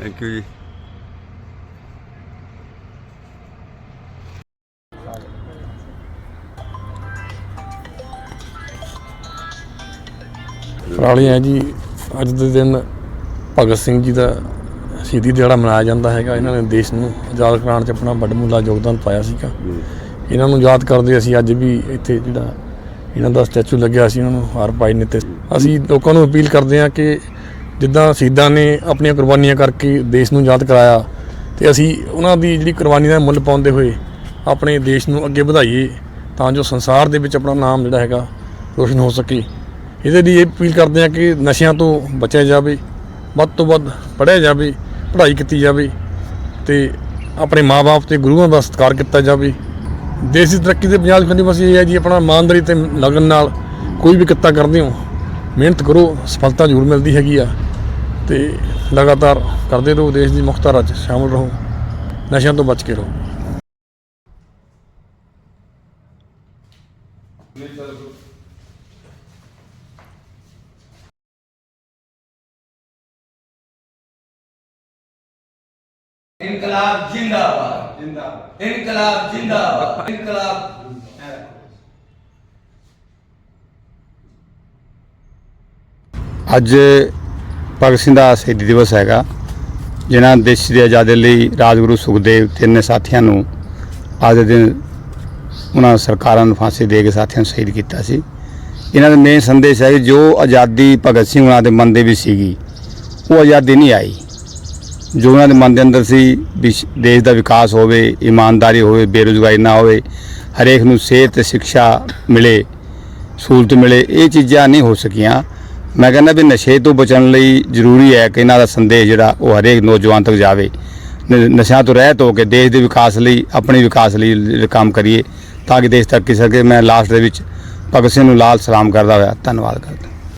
Thank you ਜੀ। ਫਰਾਲੀ ਹੈ ਜੀ, ਅੱਜ ਦੇ ਦਿਨ ਭਗਤ ਸਿੰਘ ਜੀ ਦਾ ਸ਼ਹੀਦੀ ਦਿਹਾੜਾ ਮਨਾਇਆ ਜਾਂਦਾ ਹੈਗਾ। ਇਹਨਾਂ ਨੇ ਦੇਸ਼ ਨੂੰ ਆਜ਼ਾਦ ਕਰਾਉਣ 'ਚ ਆਪਣਾ ਵੱਡਮੁੱਲਾ ਯੋਗਦਾਨ ਪਾਇਆ ਸੀਗਾ। ਇਹਨਾਂ ਨੂੰ ਯਾਦ ਕਰਦੇ ਅਸੀਂ ਅੱਜ ਵੀ ਇੱਥੇ ਜਿਹੜਾ ਇਹਨਾਂ ਦਾ ਸਟੈਚੂ ਲੱਗਿਆ ਸੀ ਇਹਨਾਂ ਨੂੰ ਹਾਰ ਪਾਈ ਨੇ ਤੇ ਅਸੀਂ ਲੋਕਾਂ ਨੂੰ ਅਪੀਲ ਕਰਦੇ ਹਾਂ ਕਿ ਜਿੱਦਾਂ ਸ਼ਹੀਦਾਂ ਨੇ ਆਪਣੀਆਂ ਕੁਰਬਾਨੀਆਂ ਕਰਕੇ ਦੇਸ਼ ਨੂੰ ਆਜ਼ਾਦ ਕਰਾਇਆ ਤੇ ਅਸੀਂ ਉਹਨਾਂ ਦੀ ਜਿਹੜੀ ਕੁਰਬਾਨੀ ਦਾ ਮੁੱਲ ਪਾਉਂਦੇ ਹੋਏ ਆਪਣੇ ਦੇਸ਼ ਨੂੰ ਅੱਗੇ ਵਧਾਈਏ ਤਾਂ ਜੋ ਸੰਸਾਰ ਦੇ ਵਿੱਚ ਆਪਣਾ ਨਾਮ ਜਿਹੜਾ ਹੈਗਾ ਰੋਸ਼ਨ ਹੋ ਸਕੇ। ਇਹਦੇ ਲਈ ਇਹ ਅਪੀਲ ਕਰਦੇ ਹਾਂ ਕਿ ਨਸ਼ਿਆਂ ਤੋਂ ਬਚਿਆ ਜਾਵੇ, ਵੱਧ ਤੋਂ ਵੱਧ ਪੜ੍ਹਿਆ ਜਾਵੇ, ਪੜ੍ਹਾਈ ਕੀਤੀ ਜਾਵੇ ਤੇ ਆਪਣੇ ਮਾਪੇ ਤੇ ਗੁਰੂਆਂ ਦਾ ਸਤਿਕਾਰ ਕੀਤਾ ਜਾਵੇ। ਦੇਸ਼ ਦੀ ਤਰੱਕੀ ਦੇ ਪੰਜਾਬ ਦੀ ਬਸ ਇਹ ਹੈ ਜੀ, ਆਪਣਾ ਇਮਾਨਦਾਰੀ ਤੇ ਲਗਨ ਨਾਲ ਕੋਈ ਵੀ ਕਿੱਤਾ ਕਰਦੇ ਹੋ, ਮਿਹਨਤ ਕਰੋ, ਸਫਲਤਾ ਜ਼ਰੂਰ ਮਿਲਦੀ ਹੈਗੀ ਆ। ਤੇ ਲਗਾਤਾਰ ਕਰਦੇ ਰਹੋ ਦੇਸ਼ ਦੀ ਮੁਖਤਾਰਾ 'ਚ ਸ਼ਾਮਲ ਰਹੋ। ਨਸ਼ਿਆਂ ਤੋਂ ਬਚ ਕੇ ਰਹੋ। ਇਨਕਲਾਬ ਜਿੰਦਾਬਾਦ। ਇਨਕਲਾਬ ਜਿੰਦਾਬਾਦ। ਇਨਕਲਾਬ। ਅੱਜ ਭਗਤ ਸਿੰਘ ਦਾ ਸ਼ਹੀਦੀ ਦਿਵਸ ਹੈਗਾ, ਜਿਨ੍ਹਾਂ ਦੇਸ਼ ਦੀ ਆਜ਼ਾਦੀ ਲਈ ਰਾਜਗੁਰੂ ਸੁਖਦੇਵ ਤਿੰਨ ਸਾਥੀਆਂ ਨੂੰ ਅੱਜ ਦੇ ਦਿਨ ਉਹਨਾਂ ਸਰਕਾਰਾਂ ਨੂੰ ਫਾਂਸੀ ਦੇ ਕੇ ਸਾਥੀਆਂ ਨੂੰ ਸ਼ਹੀਦ ਕੀਤਾ ਸੀ। ਇਹਨਾਂ ਦਾ ਮੇਨ ਸੰਦੇਸ਼ ਹੈ ਕਿ ਜੋ ਆਜ਼ਾਦੀ ਭਗਤ ਸਿੰਘ ਉਹਨਾਂ ਦੇ ਮਨ ਦੇ ਵਿੱਚ ਸੀਗੀ, ਉਹ ਆਜ਼ਾਦੀ ਨਹੀਂ ਆਈ। ਜੋ ਉਹਨਾਂ ਦੇ ਮਨ ਦੇ ਅੰਦਰ ਸੀ ਵੀ ਦੇਸ਼ ਦਾ ਵਿਕਾਸ ਹੋਵੇ, ਇਮਾਨਦਾਰੀ ਹੋਵੇ, ਬੇਰੁਜ਼ਗਾਰੀ ਨਾ ਹੋਵੇ, ਹਰੇਕ ਨੂੰ ਸਿਹਤ ਤੇ ਸਿੱਖਿਆ ਮਿਲੇ, ਸਹੂਲਤ ਮਿਲੇ, ਇਹ ਚੀਜ਼ਾਂ ਨਹੀਂ ਹੋ ਸਕੀਆਂ। ਮੈਂ ਕਹਿੰਦਾ ਵੀ ਨਸ਼ੇ ਤੋਂ ਬਚਣ ਲਈ ਜ਼ਰੂਰੀ ਹੈ ਕਿ ਇਹਨਾਂ ਦਾ ਸੰਦੇਸ਼ ਜਿਹੜਾ ਉਹ ਹਰੇਕ ਨੌਜਵਾਨ ਤੱਕ ਜਾਵੇ। ਨਸ਼ਿਆਂ ਤੋਂ ਰਹਿਤ ਹੋ ਕੇ ਦੇਸ਼ ਦੇ ਵਿਕਾਸ ਲਈ, ਆਪਣੇ ਵਿਕਾਸ ਲਈ ਕੰਮ ਕਰੀਏ ਤਾਂ ਕਿ ਦੇਸ਼ ਤੱਕ ਤਰੱਕੀ ਸਕੇ। ਮੈਂ ਲਾਸਟ ਦੇ ਵਿੱਚ ਭਗਤ ਸਿੰਘ ਨੂੰ ਲਾਲ ਸਲਾਮ ਕਰਦਾ ਹੋਇਆ। ਧੰਨਵਾਦ ਕਰਦਾ।